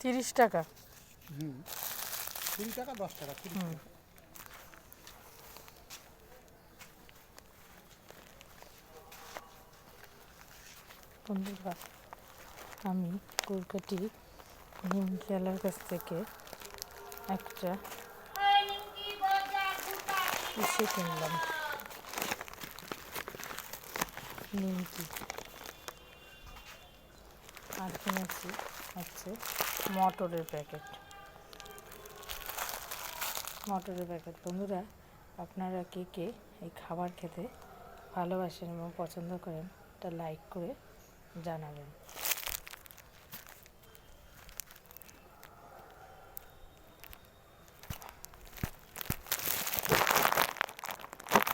তিরিশ টাকা। হুম। কুড়ি টাকা দশ টাকা তিরিশ। টাকা। বন্ধুরা আমি কলকাটি নিমখেলার কাছ থেকে একটা ইসে কিনলাম? নিমকি। আর কিনেছি হচ্ছে মটরের প্যাকেট। মটরের প্যাকেট। বন্ধুরা, আপনারা কে কে এই খাবার খেতে ভালোবাসেন এবং পছন্দ করেন, তা লাইক করে জানাবেন।